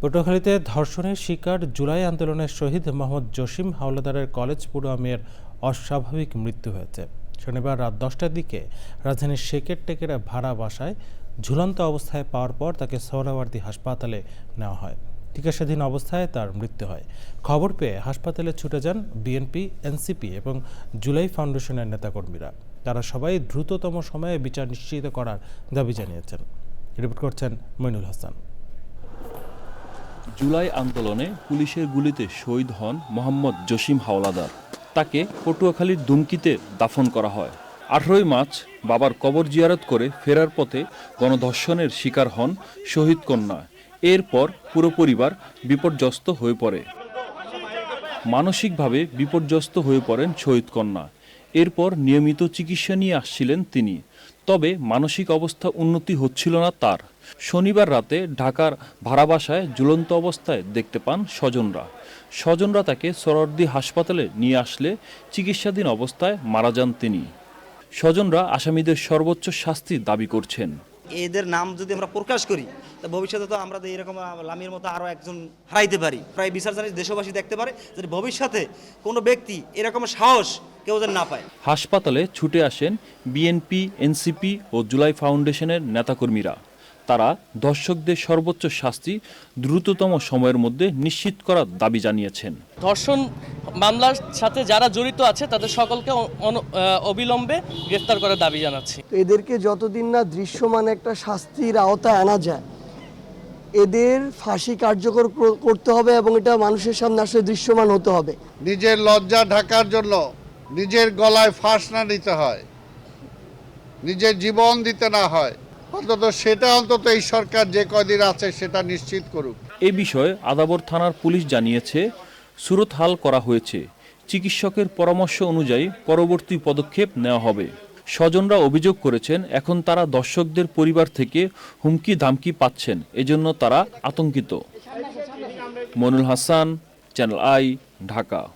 পটুয়াখালীতে ধর্ষণের শিকার জুলাই আন্দোলনের শহীদ মোহাম্মদ জসিম হাওলাদারের কলেজ পড়ুয়া মেয়ের অস্বাভাবিক মৃত্যু হয়েছে। শনিবার রাত দশটার দিকে রাজধানীর শেকের টেকের ভাড়া বাসায় ঝুলন্ত অবস্থায় পাওয়ার পর তাকে সোহরাওয়ার্দী হাসপাতালে নেওয়া হয়। চিকিৎসাধীন অবস্থায় তার মৃত্যু হয়। খবর পেয়ে হাসপাতালে ছুটে যান বিএনপি, এনসিপি এবং জুলাই ফাউন্ডেশনের নেতাকর্মীরা। তারা সবাই দ্রুততম সময়ে বিচার নিশ্চিত করার দাবি জানিয়েছেন। রিপোর্ট করছেন মইনুল হাসান। জুলাই আন্দোলনে পুলিশের গুলিতে শহীদ হন মোহাম্মদ জসিম হাওলাদার। তাকে পটুয়াখালীর দুমকিতে দাফন করা হয়। আঠারোই মার্চ বাবার কবর জিয়ারত করে ফেরার পথে গণধর্ষণের শিকার হন শহীদ কন্যা। এরপর পুরো পরিবার বিপর্যস্ত হয়ে পড়ে। মানসিকভাবে বিপর্যস্ত হয়ে পড়েন শহীদ কন্যা। এরপর নিয়মিত চিকিৎসা নিয়ে আসছিলেন তিনি। তবে মানসিক অবস্থা উন্নতি হচ্ছিল না তার। শনিবার রাতে ঢাকার ভাড়া বাসায় ঝুলন্ত অবস্থায় দেখতে পান স্বজনরা। স্বজনরা তাকে সরর্দি হাসপাতালে নিয়ে আসলে চিকিৎসাধীন অবস্থায় মারা যান তিনি। স্বজনরা আসামিদের সর্বোচ্চ শাস্তি দাবি করছেন। এদের নাম যদি আমরা প্রকাশ করি, তা ভবিষ্যতে তো আমরা এরকম লামির মতো আরও একজন হারাইতে পারি। প্রায় বিচার জানি দেশবাসী দেখতে পারে যে ভবিষ্যতে কোনো ব্যক্তি এরকম সাহস কেউ যেন না পায়। হাসপাতালে ছুটে আসেন বিএনপি এনসিপি ও জুলাই ফাউন্ডেশনের নেতাকর্মীরা। তারা দর্শকদের সর্বোচ্চ শাস্তি দ্রুততম সময়ের মধ্যে নিশ্চিত করার দাবি জানিয়েছেন। ধর্ষণ মামলার সাথে যারা জড়িত আছে তাদের সকলকে অবিলম্বে গ্রেফতার করার দাবি জানাচ্ছি। তো এদেরকে যতদিন না দৃশ্যমান একটা শাস্তির আওতায় আনা যায় এদের ফাঁসি কার্যকর করতে হবে এবং এটা মানুষের সামনে আসলে দৃশ্যমান হতে হবে। নিজের লজ্জা ঢাকার জন্য নিজের গলায় ফাঁস না নিতে হয়। নিজের জীবন দিতে না হয়। অন্তত সেটা অন্তত এই সরকার যে কদিন আছে সেটা নিশ্চিত করুক। এ বিষয়ে আদাবর থানার পুলিশ জানিয়েছে সুরতহাল করা হয়েছে। চিকিৎসকের পরামর্শ অনুযায়ী পরবর্তী পদক্ষেপ নেওয়া হবে। স্বজনরা অভিযোগ করেছেন, এখন তারা দর্শকদের পরিবার থেকে হুমকি ধামকি পাচ্ছেন। এজন্য তারা আতঙ্কিত। Monul Hasan, channel I, Dhaka.